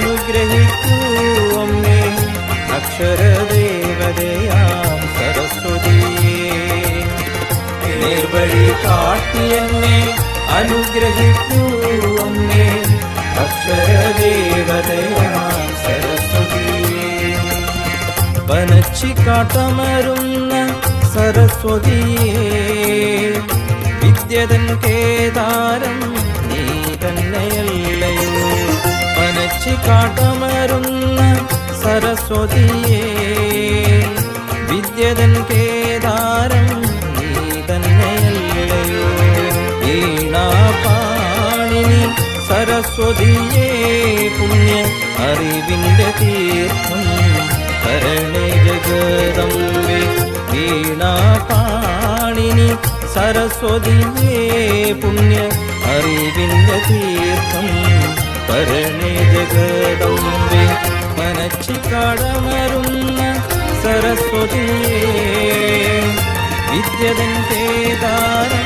അനുഗ്രഹിക്കൂ അമ്മേ അക്ഷരദേവതയാം സരസ്വതിയേ നേർവഴി കാട്ടിയെന്നെ അനുഗ്രഹിക്കൂ അമ്മേ അക്ഷരദേവതയാം സരസ്വതിയേ വനച്ചിക്കാട്ടമരുന്ന സരസ്വതിയെ. വിദ്യതൻ കേദാരം നീ തന്നെയല്ലയോ വനച്ചിക്കാട്ടമരുന്ന സരസ്വതിയേ. വിദ്യതൻ കേദാരം നീ സരസ്വതിയേ പുണ്യ അറിവിന്റെ തീർത്ഥം കരണേ ജഗദംബേ. വീണാപാണിനി സരസ്വതിയേ പുണ്യ അറിവിന്റെ തീർത്ഥം കരണേ ജഗദംബേ മനച്ചിക്കടമരുന്ന സരസ്വതിയേ വിദ്യതൻ കേദാരം